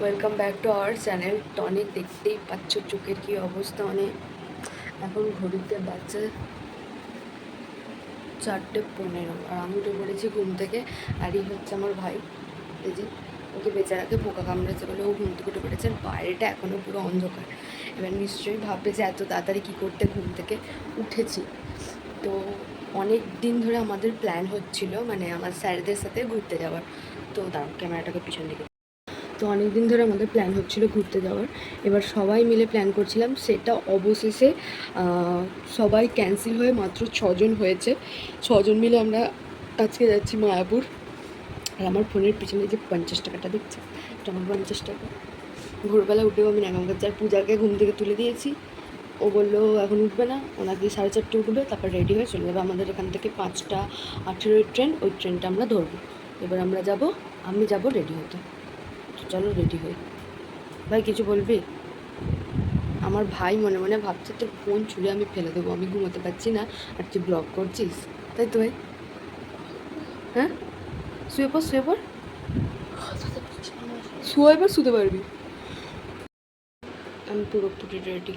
Welcome back to our channel tonic দেখতেই পাচ্ছ চোখের কি অবস্থা? অনেক এখন ঘড়িতে বাচ্চা চারটে পনেরো আর আমি উঠে পড়েছি ঘুম থেকে। আর এই হচ্ছে আমার ভাই। এই যে ওকে বেচারাকে পোকা কামড়েছে বলে ও ঘুম থেকে উঠে পড়েছে। বাইরেটা এখনও পুরো অন্ধকার। এবার নিশ্চয়ই ভাববে যে এত তাড়াতাড়ি কী করতে ঘুম থেকে উঠেছি। তো অনেক দিন ধরে আমাদের প্ল্যান হচ্ছিল মানে আমার স্যারদের সাথে ঘুরতে যাওয়ার। তো দাঁড়াও, ক্যামেরাটাকে পিছন দিকে তো অনেক দিন ধরে আমাদের প্ল্যান হচ্ছিল ঘুরতে যাওয়ার। এবার সবাই মিলে প্ল্যান করছিলাম, সেটা অবশেষে সবাই ক্যান্সেল হয়ে মাত্র ছজন হয়েছে। ছজন মিলে আমরা আজকে যাচ্ছি মায়াপুর। আর আমার ফোনের পিছনে যে পঞ্চাশ টাকাটা দেখছে, এটা আমার পঞ্চাশ টাকা। ভোরবেলা উঠেও আমি নাগাম আর পূজাকে ঘুম থেকে তুলে দিয়েছি। ও বলল, এখন উঠবে না। ওনাকে সাড়ে চারটে উঠবে, তারপর রেডি হয়ে চলে যাবে। আমাদের এখান থেকে পাঁচটা আঠেরোই ট্রেন ওই ট্রেনটা আমরা ধরবো। এবার আমরা যাব, আমি যাব রেডি হতে। চলো রেডি হই। ভাই, কিছু বলবি? আমার ভাই মনে মনে ভাবছে তোর ফোন ছুঁড়ে আমি ফেলে দেবো, আমি ঘুমোতে পারছি না, আর তুই ব্লগ করছিস, তাই তো ভাই? হ্যাঁ? শুয়ে পর শুয়ে পর শুয়ে এবার শুতে পারবি। আমি পুরোপুরি রেডি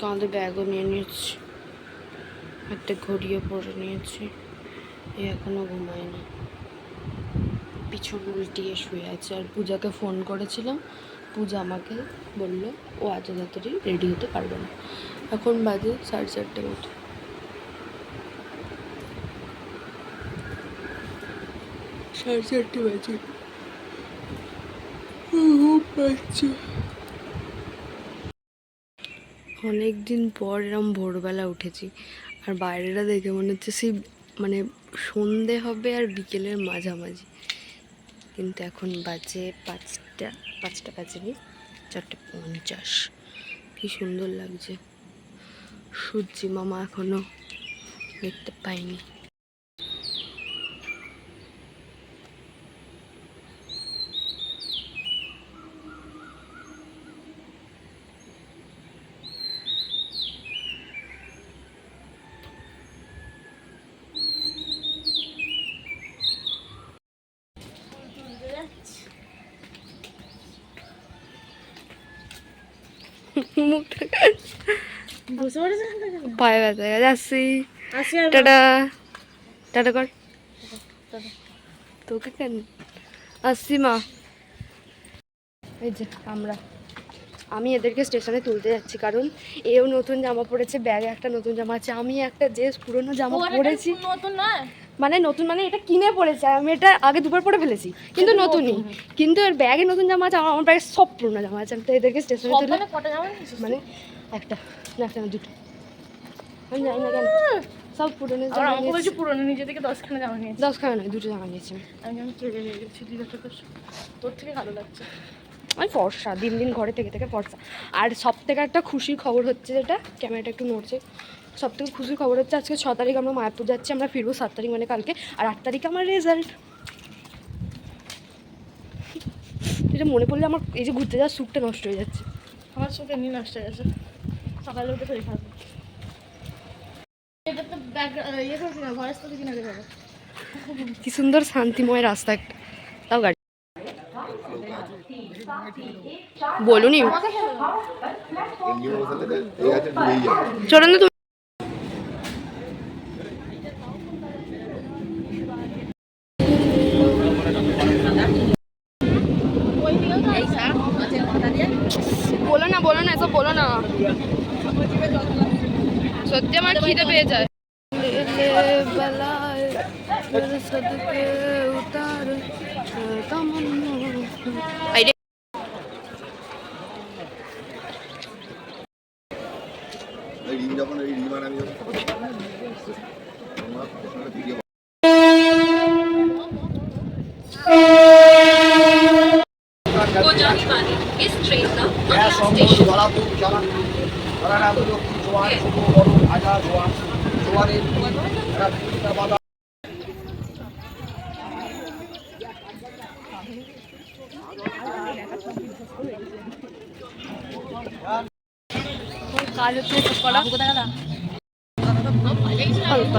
কাঁধে ব্যাগও নিয়ে নিয়েছি। একটা ঘড়িও পরে নিয়েছি। এখনও ঘুমায়নি। পিছন উল্টিয়ে শুয়ে আছে আর পূজাকে ফোন করেছিলাম। পূজা আমাকে বলল ও এত তাড়াতাড়ি রেডি হতে পারবে না। এখন বাজে সাড়ে চারটে মতো। সাড়ে চারটে বাজে। অনেক দিন পর এরম ভোরবেলা উঠেছি আর বাইরেটা দেখে মনে হচ্ছে সেই মানে সন্ধে হবে আর বিকেলের মাঝামাঝি। কিন্তু এখন বাজে পাঁচটা পাঁচটা বাজেনি, চারটে পঞ্চাশ। কী সুন্দর লাগছে। সূর্যি মামা এখনও দেখতে পাইনি। পায়ে ব্যথা গেছে। আসি। টাটা। টাটা কর। তোকে কেন? আসছি মা। এই যে আমরা। আমি এদেরকে স্টেশনে তুলতে যাচ্ছি কারণ এও নতুন জামা পরেছে ব্যাগে একটা নতুন জামা আছে। আমি একটা যে পুরনো জামা পরেছি নতুন নয়। মানে নতুন মানে এটা কিনে পড়েছে আমি এটা আগে দুবার পরে ফেলেছি কিন্তু নতুনই। কিন্তু এর ব্যাগে নতুন জামা আছে আমার ব্যাগে সব পুরনো জামা আছে আমি তো এদেরকে স্টেশনে তুলে মানে মানে একটা না একটা দুটো। আমি জানি না কেন। সব পুরনো জামা আমাকে বলছি পুরনো নিজে থেকে দশখানা জামা নিয়েছি। দশখানা নয় দুটো জামা নিয়েছি আমি। আমি আমি তোর থেকে ভালো লাগছে। আমি ফর্সা দিন দিন ঘরে থেকে থেকে ফর্সা। আর সব থেকে একটা খুশির খবর হচ্ছে যেটা ক্যামেরাটা একটু নড়ছে। সব থেকে খুশির খবর হচ্ছে আজকে ছ তারিখ আমরা মায়াপুর যাচ্ছি আমরা ফিরবো সাত তারিখ মানে কালকে আর আট তারিখে আমার রেজাল্ট এটা মনে পড়লে আমার এই যে ঘুরতে যাওয়ার সুখটা নষ্ট হয়ে যাচ্ছে। আমার চোখ এমনি নষ্ট হয়ে গেছে। সকালে উঠে শরীর খারাপ। এটা তো ব্যাগ ইয়ে করছি না ভয়েস তো দেখি না রে কি সুন্দর শান্তিময় রাস্তা একটা। বলুনি। তো তুমি বলো না বলো না, এসব বলো না। সত্যি আমার খিদে পেয়ে যায়। এই রিং যখন এই রিং আমি যখন জোয়ান প্রশ্নটা ফিরিয়ে কাজ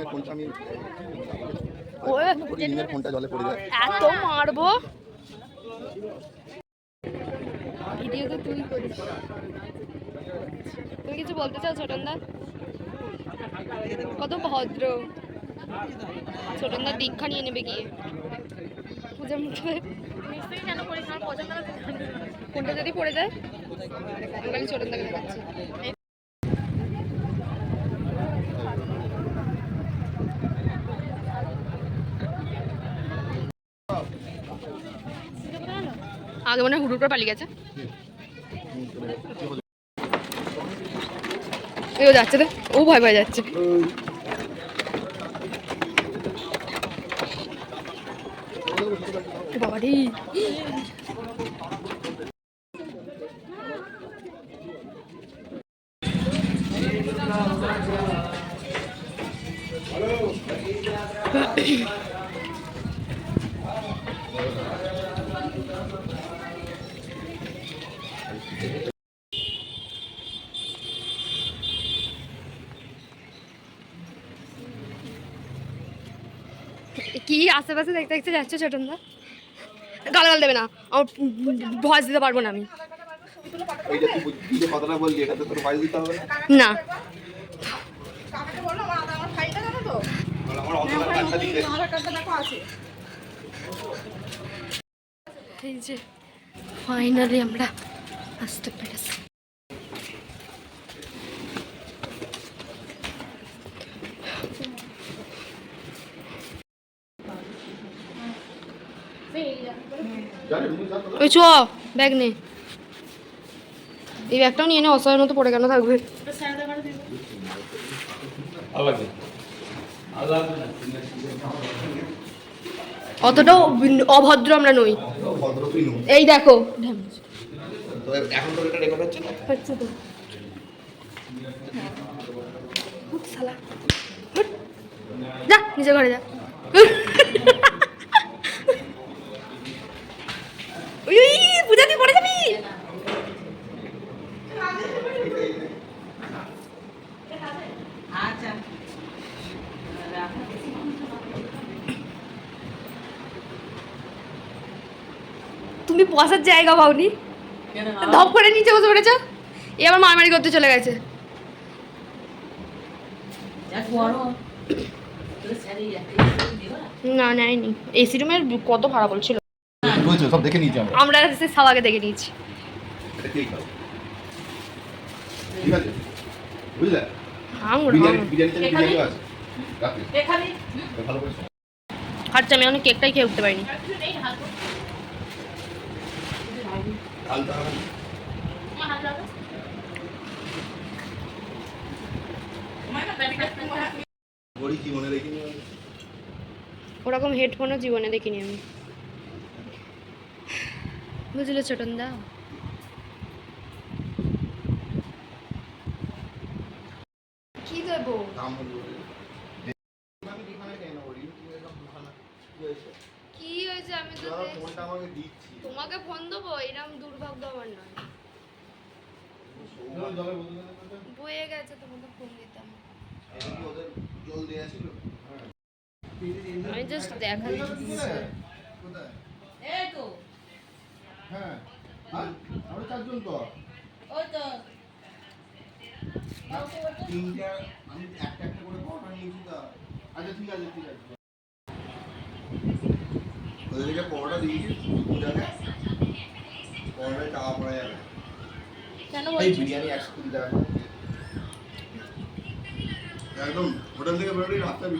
ডিমের ফোনটা আমি ফোনটা জলে পড়ে যায়। এত মারবো। ভিডিও তো তুই করিস। তুমি কিছু বলতে চাও ছোটনদা কত ভদ্র। ছোটনদা দীক্ষা নিয়ে নেবে গিয়ে। পূজার মুখে। যদি পড়ে যায় আমি ছোটনদাকে দেখাচ্ছি। আগে মনে হয় হুড়ুর করে পালিয়ে গেছে। এও যাচ্ছে রে ও ভয় ভয় যাচ্ছে। বাবারি। কি আশেপাশে দেখতে দেখতে যাচ্ছে ছোটনদা? গালাগাল দেবে না। আমার ভয়েস দিতে পারব না আমি। না? এই যে ফাইনালি আমরা আসতে পেরেছি জানি তুমি যা কথা ওই চ ব্যাগ নে। এই ব্যাগটাও নিয়ে নে অসহায়ের মতো পড়ে কেন থাকবে? অতটাও অভদ্র আমরা নই। এই দেখো। এখন তোর এটা রেকর্ড হচ্ছে না হচ্ছে তো। যা নিজে ঘরে যা উই, উই, পূজা তুই পড়ে যাবি তুমি বসার জায়গা পাওনি। ধপ করে নিচে বসে পড়েছ? এ আবার মারামারি করতে চলে গেছে। না? নেয়নি। এসি রুমের কত ভাড়া বলছিল সব দেখে নিয়েছি আমরা। সে সাবাকে দেখে নিয়েছি। ঠিক আছে? বুঝলে। আচ্ছা আমি অনেক কেকটাই খেয়ে উঠতে পারিনি ঢালতে হবে না। ঘড়ি জীবনে দেখিনি আমি। ওরকম হেডফোনও জীবনে দেখিনি আমি। বুঝলে ছোটন দা কি দেবো? কি হয়েছে? আমি তো ফোনটা আমাকে দিচ্ছি। তোমাকে ফোন দেবো এরম দুর্ভাগ্য আমার নয় বয়ে গেছে তোমাকে ফোন দিতাম? আমি জাস্ট দেখা? হ্যাঁ। আরও চারজন তো। তিনটে, আমি একটা একটা করে পরোটা নিয়েছি তো। আচ্ছা, ঠিক আছে, ঠিক আছে। ওদেরকে পরোটা দিয়েছি, পূজাকে। পরোটায় টাকা পড়ে যাবে। কেন এই বলছিস বিরিয়ানি একশো কুড়ি টাকা। একদম হোটেল থেকে বেরোলেই রাস্তায়